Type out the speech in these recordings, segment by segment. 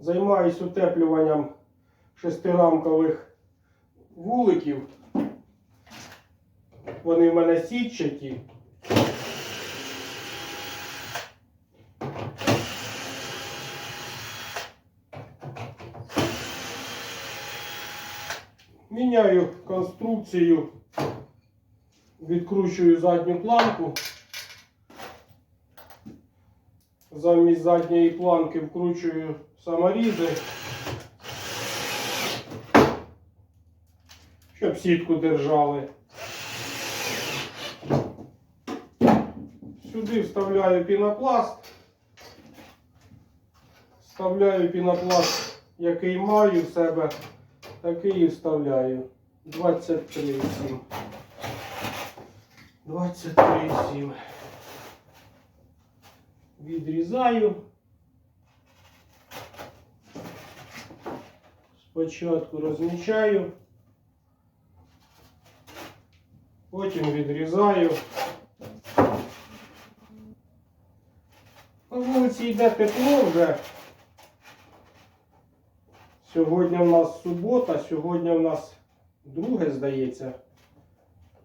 Займаюсь утеплюванням шестирамкових вуликів. Вони в мене сітчаті. Міняю конструкцію, відкручую задню планку. Замість задньої планки вкручую саморізи, щоб сітку держали. Сюди вставляю пінопласт. Вставляю пінопласт, який маю в себе, такий і вставляю. 23,7. 23,7. Відрізаю. Спочатку розмічаю. Потім відрізаю. На вулиці йде тепло вже. Сьогодні в нас субота, сьогодні в нас друге, здається.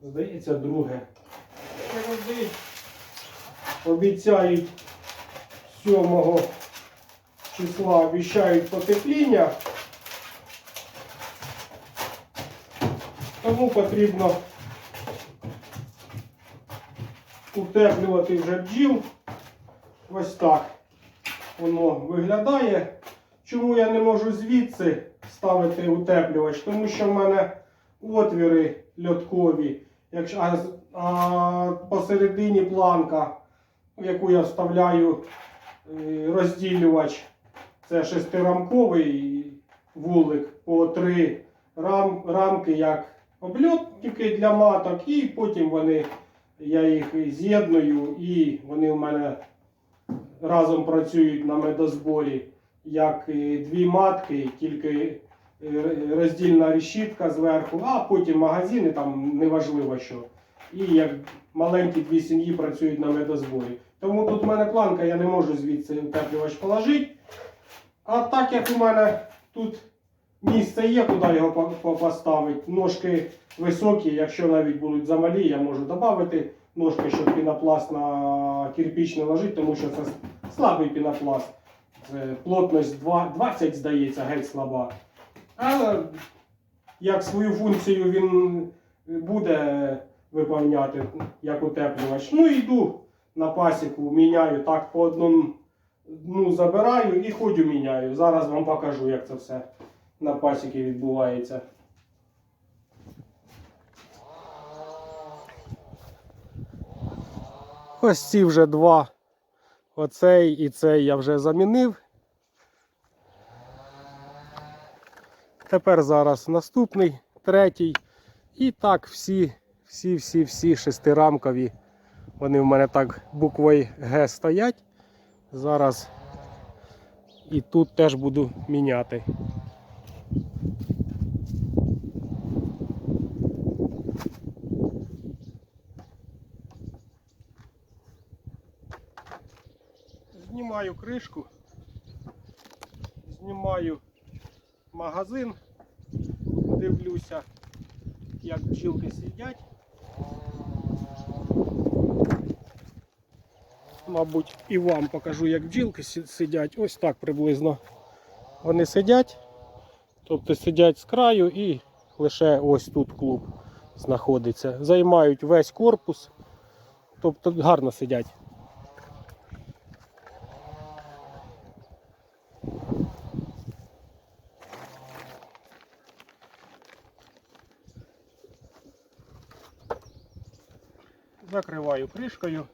Здається, друге. Холоди обіцяють 7 числа обіцяють потепління. Тому потрібно утеплювати вже бджіл. Ось так воно виглядає. Чому я не можу звідси ставити утеплювач? Тому що в мене отвіри льоткові. Якщо, а, а посередині планка, в яку я вставляю е, розділювач, це шестирамковий вулик по три рам, рамки як обльотники для маток, і потім вони, я їх з'єдную і вони в мене разом працюють на медозборі як дві матки, тільки е, роздільна решітка зверху, а потім магазини, там неважливо що. І як маленькі дві сім'ї працюють на медозборі. Тому тут в мене планка, я не можу звідси утеплювач положити. А так як у мене тут місце є, куди його по- по- поставити, ножки високі, якщо навіть будуть замалі, я можу додати ножки, щоб пінопласт на кирпіч не ложити, тому що це слабий пінопласт. Це плотність 20, здається, геть слаба. Але як свою функцію він буде виповняти, як утеплювач. Ну йду на пасіку, міняю так по одному дну забираю і ходю міняю. Зараз вам покажу, як це все на пасіки відбувається. Ось ці вже два. Оцей і цей я вже замінив. Тепер зараз наступний, третій. І так всі, всі, всі, всі шестирамкові. Вони в мене так буквою Г стоять. Зараз і тут теж буду міняти. Знімаю кришку, знімаю магазин, дивлюся, як бджілки сидять. Мабуть, і вам покажу, як бджілки сидять. Ось так приблизно. Вони сидять, тобто сидять з краю і лише ось тут клуб знаходиться. Займають весь корпус, тобто гарно сидять. Закриваю кришкою.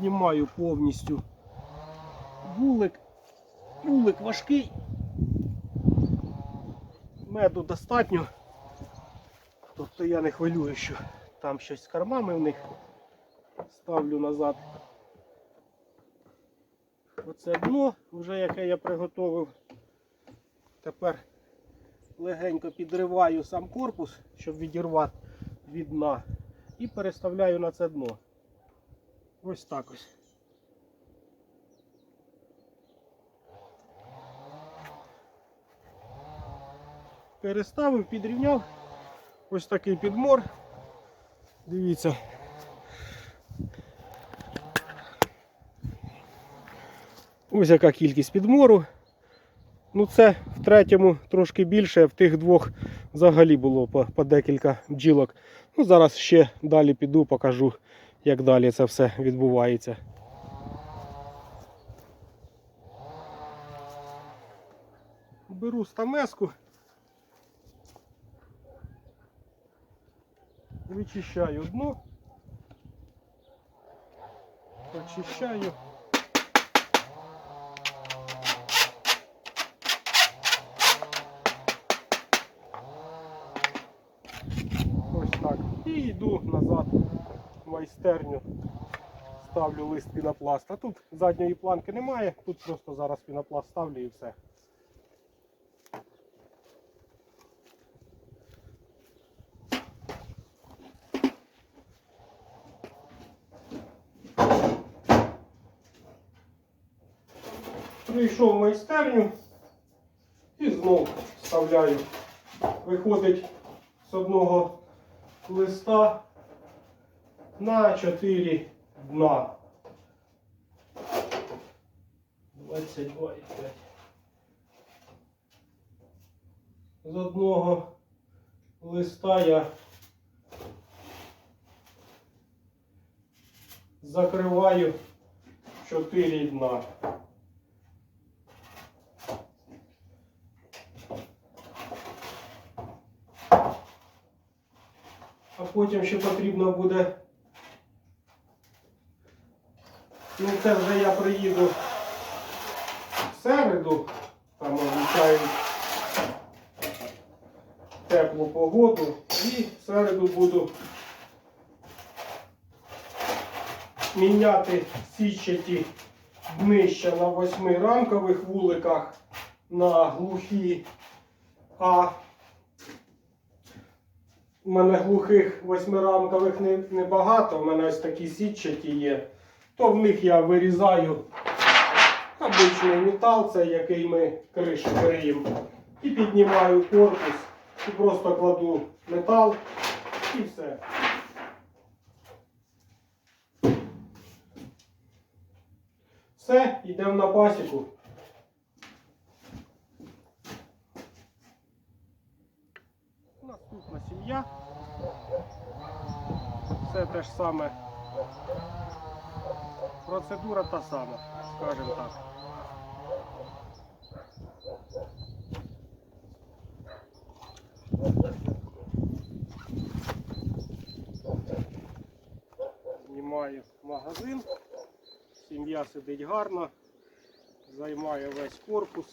Знімаю повністю вулик. Вулик важкий. Меду достатньо. Тобто я не хвилюю, що там щось з кормами в них. Ставлю назад Оце дно, вже яке я приготовив. Тепер легенько підриваю сам корпус, щоб відірвати від дна. І переставляю на це дно. Ось так ось. Переставив, підрівняв. Ось такий підмор. Дивіться. Ось яка кількість підмору. Ну це в третьому трошки більше, в тих двох взагалі було по, по декілька бджілок. Ну зараз ще далі піду, покажу, як далі це все відбувається. Беру стамеску. Вичищаю дно. Очищаю. Ось так. І йду назад майстерню. Ставлю лист пінопласта. Тут задньої планки немає, тут просто зараз пінопласт ставлю і все. Прийшов в майстерню і знов вставляю. Виходить з одного листа на 4 дна. 22,5. З одного листа я закриваю 4 дна. А потім ще потрібно буде. Ну це вже я приїду в середу, там обіцяють теплу погоду і в середу буду міняти січаті днища на восьми рамкових вуликах на глухі, а у мене глухих восьмирамкових не- небагато, у мене ось такі сітчаті є. То в них я вирізаю обичний метал, це який ми кришу криємо. І піднімаю корпус і просто кладу метал і все. Все, йдемо на пасіку. Наступна сім'я. Все те ж саме. Процедура та сама, скажімо так. Знімаю магазин. Сім'я сидить гарно, займає весь корпус.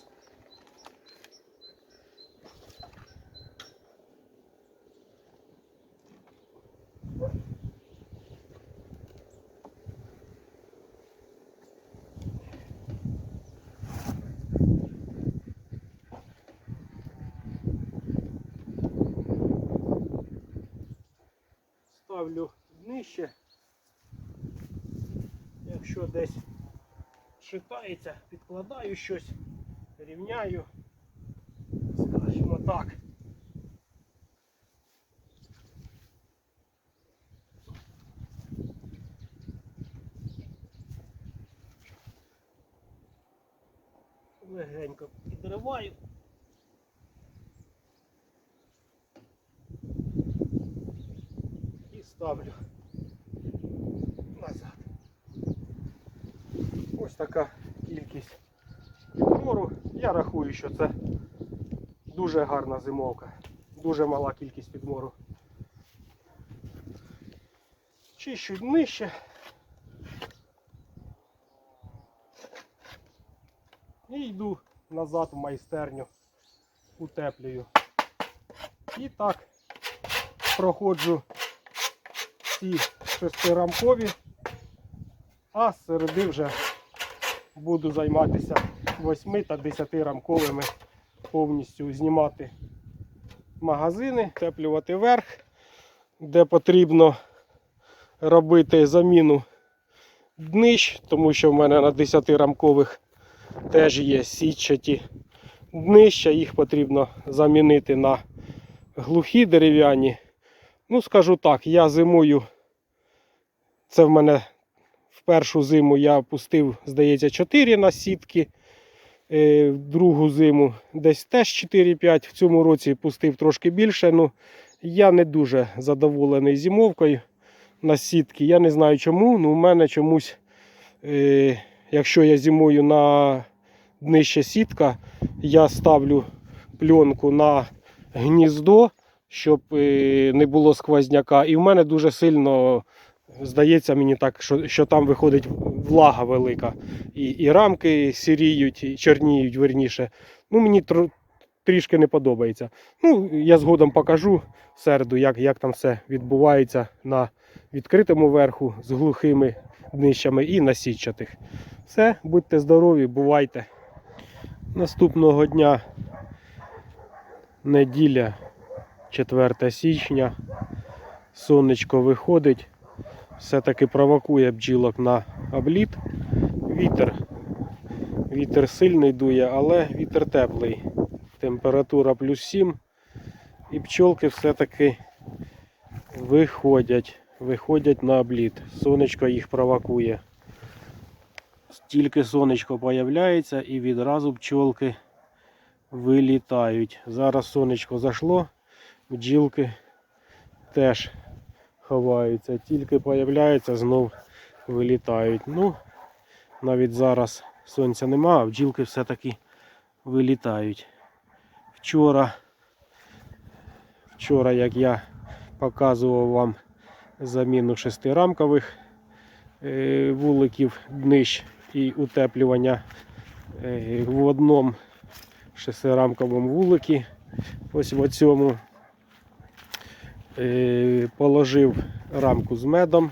Ставлю днище. Якщо десь шитається, підкладаю щось, рівняю, скажімо так. Легенько підриваю. Ставлю назад. Ось така кількість підбору. Я рахую, що це дуже гарна зимовка. Дуже мала кількість підмору. Чищу нижче. І йду назад в майстерню, утеплюю. І так проходжу ці шестирамкові, а середи вже буду займатися 8 та 10 рамковими повністю знімати магазини, теплювати верх, де потрібно робити заміну днищ, тому що в мене на 10-рамкових теж є сітчаті днища, їх потрібно замінити на глухі дерев'яні. Ну, скажу так, я зимою, це в мене в першу зиму я пустив, здається, 4 на сітки. Е, В другу зиму десь теж 4-5. В цьому році пустив трошки більше. Ну, я не дуже задоволений зимовкою на сітки. Я не знаю чому. Ну, у мене чомусь, е, якщо я зимою на днище сітка, я ставлю пленку на гніздо, щоб е, не було сквозняка. І в мене дуже сильно здається мені так, що, що там виходить влага велика. І, і рамки сіріють, і чорніють верніше. Ну, мені тр, трішки не подобається. Ну, я згодом покажу в середу, як, як там все відбувається на відкритому верху з глухими днищами і на сітчатих. Все, будьте здорові, бувайте. Наступного дня неділя, 4 січня. Сонечко виходить, все-таки провокує бджілок на обліт. Вітер. Вітер сильний дує, але вітер теплий. Температура плюс 7. І пчолки все-таки виходять. Виходять на обліт. Сонечко їх провокує. Тільки сонечко появляється і відразу пчолки вилітають. Зараз сонечко зайшло, бджілки теж ховаються. Тільки появляються, знов вилітають. Ну, навіть зараз сонця нема, а бджілки все-таки вилітають. Вчора, вчора, як я показував вам заміну шестирамкових е, вуликів днищ і утеплювання е, в одному шестирамковому вуликі. Ось в цьому положив рамку з медом,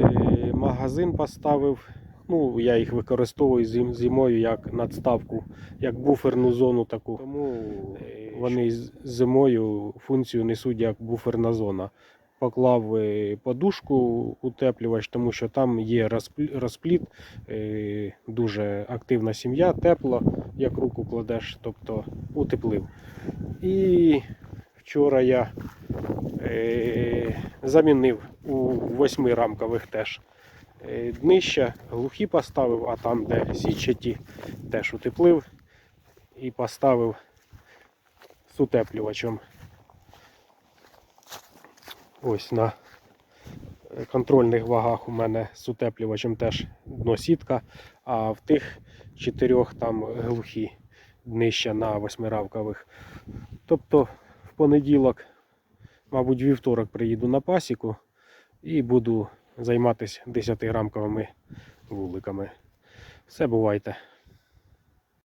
е, магазин поставив. Ну, я їх використовую зим- зимою як надставку, як буферну зону таку. Тому е, вони зимою функцію несуть як буферна зона. Поклав е, подушку утеплювач, тому що там є розпліт, е, дуже активна сім'я, тепло, як руку кладеш, тобто утеплив. І вчора я е, замінив у восьмирамкових теж е, днища, глухі поставив, а там, де січаті, теж утеплив і поставив з утеплювачем. Ось на контрольних вагах у мене з утеплювачем теж дно сітка, а в тих чотирьох там глухі днища на восьмирамкових. Тобто понеділок, мабуть, вівторок приїду на пасіку і буду займатися 10-грамковими вуликами. Все бувайте.